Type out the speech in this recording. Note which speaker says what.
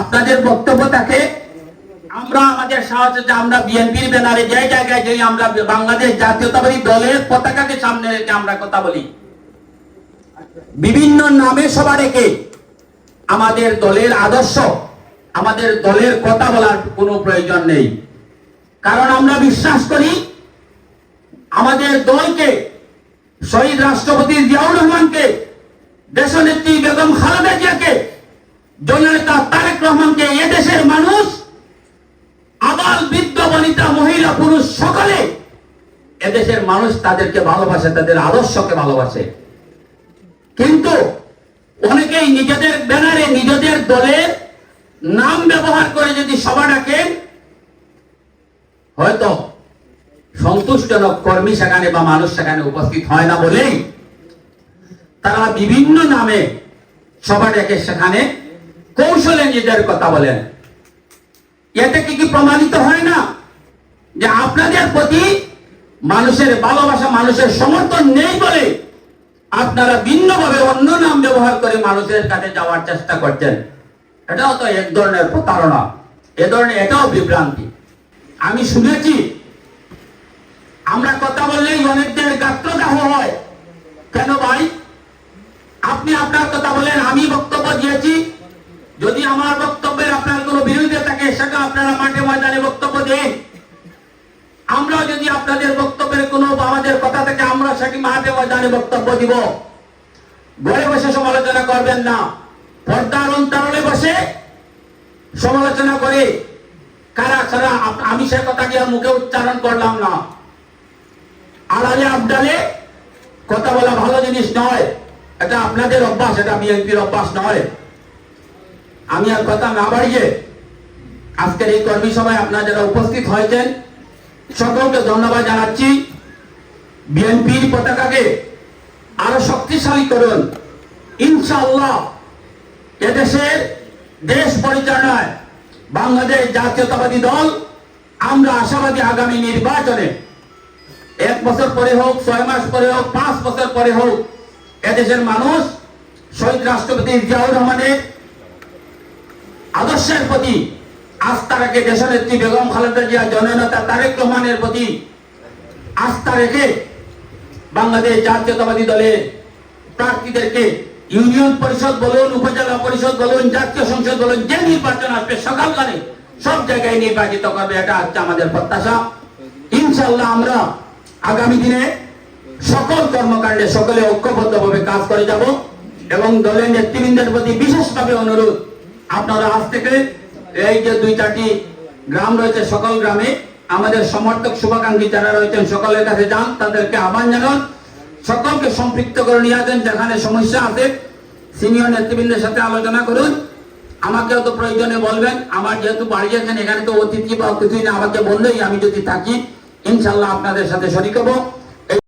Speaker 1: আপনাদের বক্তব্য থাকে, আমরা আমাদের সাহস যে আমরা বিএনপির ব্যানারে যে জায়গায় যাই আমরা বাংলাদেশ জাতীয়তাবাদী দলের পতাকাকে সামনে রেখে আমরা কথা বলি। বিভিন্ন নামে সভা রেখে আমাদের দলের আদর্শ, আমাদের দলের কথা বলার কোনো প্রয়োজন নেই। কারণ আমরা বিশ্বাস করি, আমাদের দলকে, শহীদ রাষ্ট্রপতি জিয়াউর রহমানকে, দেশনেত্রী বেগম খালেদা জিয়াকে, জননেতা তারেক রহমানকে এদেশের মানুষ, আবাল বৃদ্ধ বনিতা মহিলা পুরুষ সকলে এদেশের মানুষ তাদেরকে ভালোবাসে, তাদের আদর্শকে ভালোবাসে। কিন্তু অনেকেই নিজেদের ব্যানারে, নিজেদের দলের নাম ব্যবহার করে যদি সভা ডাকেন, হয়তো সন্তুষ্টজনক কর্মী সেখানে বা মানুষ সেখানে উপস্থিত হয় না বলেই তারা বিভিন্ন নামে সভা ডেকে সেখানে কৌশলে নিজের কথা বলেন। এতে কি কি প্রমাণিত হয় না? যে আপনাদের প্রতি মানুষের ভালোবাসা, মানুষের সমর্থন নেই বলে আপনারা ভিন্নভাবে অন্য নাম ব্যবহার করে মানুষের কাছে যাওয়ার চেষ্টা করছেন। এটাও তো এক ধরনের প্রতারণা। এ ধরনের এটাও বিভ্রান্তি। আমি শুনেছি, আমরা কথা বললেই অনেকদের গাত্রদাহ হয়। কেন ভাই? আপনি আপনার কথা বলেন, আমি বক্তব্য দিয়েছি। যদি আমার বক্তব্যের আপনার কোনো বিরোধিতা থাকে, সেটা আপনারা মাঠে ময়দানে বক্তব্য দেন আমরাও যদি আপনাদের বক্তব্যের কোনো আমাদের কথা থেকে, আমরা সেটি মাঠে ময়দানে বক্তব্য দিব। ঘরে বসে সমালোচনা করবেন না। পর্দার অন্তরণে বসে সমালোচনা করে। কারা ছাড়া আমি সে কথা গিয়ে মুখে উচ্চারণ করলাম না। আড়ালে আবডালে কথা বলা ভালো জিনিস নয়। এটা আপনাদের অভ্যাস, এটা বিএনপির অভ্যাস নয়। আমি আর কথা না বাড়িয়ে আজকের এই কর্মী সভায় আপনারা যারা উপস্থিত হয়েছেন, সকলকে ধন্যবাদ জানাচ্ছি। বিএনপির পতাকাকে আরও শক্তিশালী করুন। ইনশাআল্লাহ এদেশের দেশ পরিচালনায় বাংলাদেশ জাতীয়তাবাদী দল, আমরা আশাবাদী আগামী নির্বাচনে এক বছর পরে হোক, ছয় মাস পরে হোক, পাঁচ বছর পরে হোক, এদেশের মানুষ, শহীদ রাষ্ট্রপতি জিয়াউর রহমানের আদর্শের প্রতি, আস্থা রেখে দেশনেত্রী বেগম খালেদা জিয়া জননেতা তারেক রহমানের প্রতি আস্থা রেখে বাংলাদেশ জাতীয়তাবাদী দলের প্রার্থীদেরকে ইউনিয়ন পরিষদ বলুন, উপজেলা পরিষদ বলুন, জাতীয় সংসদ বলুন, যে নির্বাচন আসবে সকালকালে সব জায়গায় নির্বাচিত করবে, এটা হচ্ছে আমাদের প্রত্যাশা। ইনশাল্লাহ আমরা আগামী দিনে সকল কর্মকাণ্ডে সকলে ঐক্যবদ্ধভাবে কাজ করে যাব এবং দলের নেতৃবৃন্দের প্রতি বিশেষভাবে অনুরোধ আপনারা আজ থেকে এই যে দুই চারটি গ্রাম রয়েছে, সকল গ্রামে আমাদের সমর্থক শুভাকাঙ্ক্ষী যারা রয়েছেন, সকলের কাছে যান, তাদেরকে আহ্বান জানান। সকলকে সম্পৃক্ত করে নিয়ে আসেন, যেখানে সমস্যা আছে, সিনিয়র নেতৃবৃন্দের সাথে আলোচনা করুন। আমাকেও তো প্রয়োজনে বলবেন, আমার যেহেতু বাড়ি আছেন, এখানে তো অতিথি বা কিছুই না, আমাকে বললেই আমি যদি থাকি, ইনশাল্লাহ আপনাদের সাথে শরিক হব।